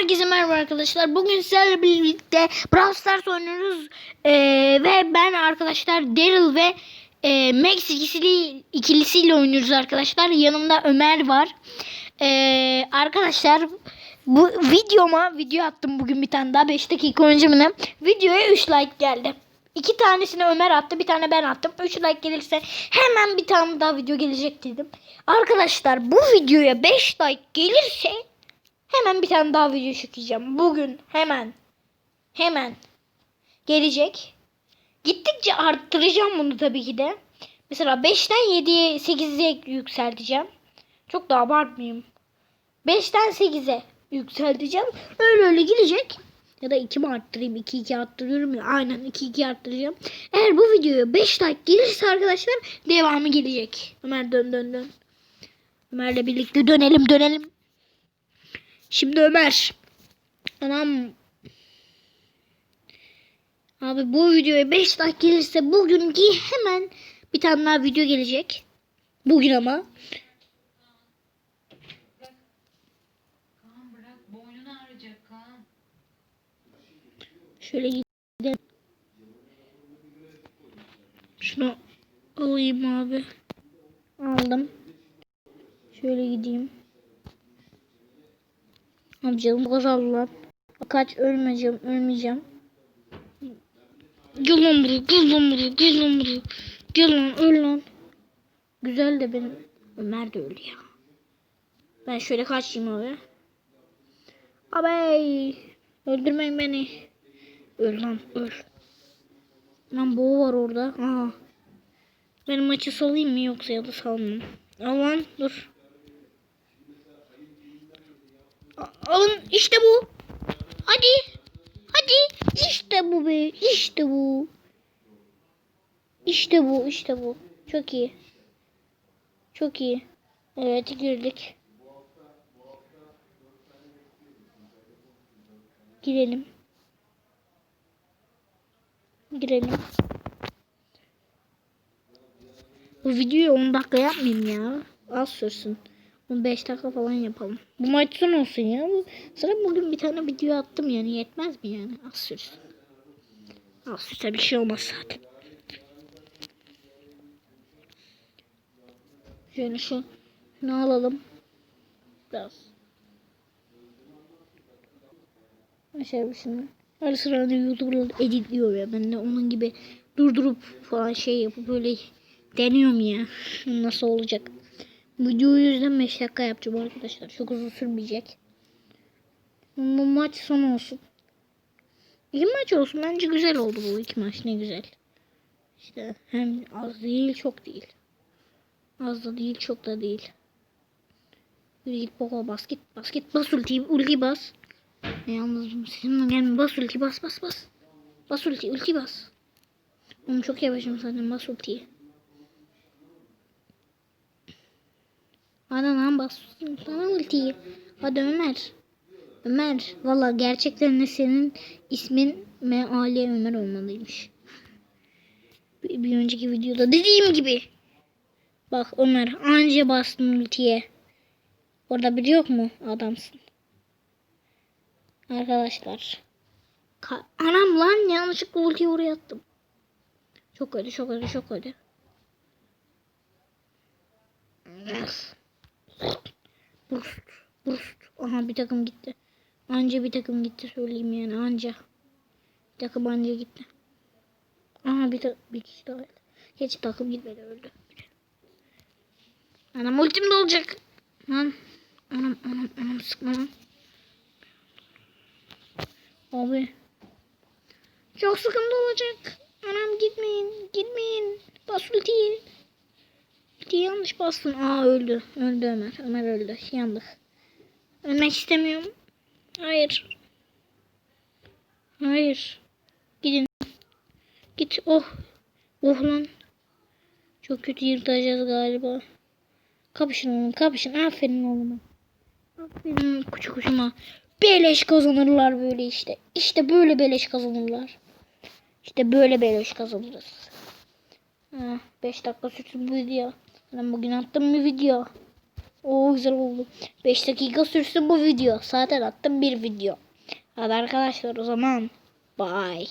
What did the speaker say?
Herkese merhaba arkadaşlar. Bugün sizlerle birlikte Brawl Stars oynuyoruz. Ee, ve ben arkadaşlar Daryl ve e, Max ikilisiyle, ikilisiyle oynuyoruz arkadaşlar. Yanımda Ömer var. Ee, arkadaşlar bu videoma video attım bugün bir tane daha 5 dakika önce mi ne? Videoya 3 like geldi. İki tanesini Ömer attı, bir tane ben attım. 3 like gelirse hemen bir tane daha video gelecek dedim. Arkadaşlar bu videoya 5 like gelirse Hemen bir tane daha video çekeceğim. Bugün hemen. Hemen. Gelecek. Gittikçe arttıracağım bunu tabii ki de. Mesela 5'ten 7'ye 8'e yükselteceğim. Çok da abartmayayım. 5'ten 8'e yükselteceğim. Öyle öyle gelecek. Ya da 2 mi arttırayım? 2 2 arttırıyorum ya. Aynen 2 2 arttıracağım. Eğer bu videoya 5 like gelirse arkadaşlar devamı gelecek. Ömer dön dön dön. Ömer'le birlikte dönelim dönelim. Şimdi Ömer. Anam. Abi bu videoya 5 like gelirse bugünkü hemen bir tane daha video gelecek. Bugün ama. Şöyle gidelim. Şunu alayım abi. Aldım. Şöyle gideyim. Abi canım azaldı lan. Kaç ölmeyeceğim, ölmeyeceğim. Gel lan buraya, gel lan buraya, gel lan buraya. Gel lan, öl lan. Güzel de benim. Ömer de öldü ya. Ben şöyle kaçayım abi. Abi. Öldürmeyin beni. Öl lan, öl. Lan boğu var orada. Aha. Benim maçı salayım mı yoksa ya da salmam. Al lan, dur. Alın işte bu. Hadi. Hadi. İşte bu be. İşte bu. İşte bu. işte bu. Çok iyi. Çok iyi. Evet girdik. Girelim. Girelim. Bu videoyu 10 dakika yapmayayım ya. Az sürsün. 15 dakika falan yapalım. Bu maç son olsun ya. Sana bugün bir tane video attım yani yetmez mi yani? Az sürsün. Az sürse bir şey olmaz zaten. Şöyle şu şunu alalım. Biraz. Mesela şimdi ara sıra hani YouTuber'lar editliyor ya. Ben de onun gibi durdurup falan şey yapıp böyle deniyorum ya. Nasıl olacak? Videoyu yüzden 5 dakika yapacağım arkadaşlar. Çok uzun sürmeyecek. Bu maç son olsun. İki maç olsun. Bence güzel oldu bu iki maç. Ne güzel. İşte hem az değil çok değil. Az da değil çok da değil. Yürü git baba bas git bas git bas ultiyi ulti bas. Ne yalnız seninle gelme bas ulti bas bas bas. Bas ulti ulti bas. Oğlum çok yavaşım zaten bas ultiyi. Hadi lan bas sana ultiyi. Hadi Ömer. Ömer. Valla gerçekten de senin ismin Meali Ömer olmalıymış. Bir, bir önceki videoda dediğim gibi. Bak Ömer anca bastın ultiye. Orada biri yok mu? Adamsın. Arkadaşlar. Ka- Anam lan yanlışlıkla ultiyi oraya attım. Çok kötü çok kötü çok kötü. Yes. Burst. Burst. Aha bir takım gitti. Anca bir takım gitti söyleyeyim yani anca. Bir takım anca gitti. Aha bir, ta bir kişi daha. Hiç takım gitmedi öldü. Anam ultim de olacak. Lan. Anam anam anam sıkma lan. Abi. Çok sıkıntı olacak. Anam gitmeyin. Gitmeyin. Bas ultiyi. Ultiyi yanlış bastın. Aa öldü. Öldü Ömer. Ömer öldü. Yandık. Ölmek istemiyorum. Hayır. Hayır. Gidin. Git. Oh. Oh lan. Çok kötü yırtacağız galiba. Kapışın oğlum. Kapışın. Aferin oğluma. Aferin küçük kuşuma. Beleş kazanırlar böyle işte. İşte böyle beleş kazanırlar. İşte böyle beleş kazanırız. 5 dakika sürsün bu video. Ben bugün attım bir video. Oo güzel oldu. 5 dakika sürsün bu video. Zaten attım bir video. Hadi arkadaşlar o zaman. Bye.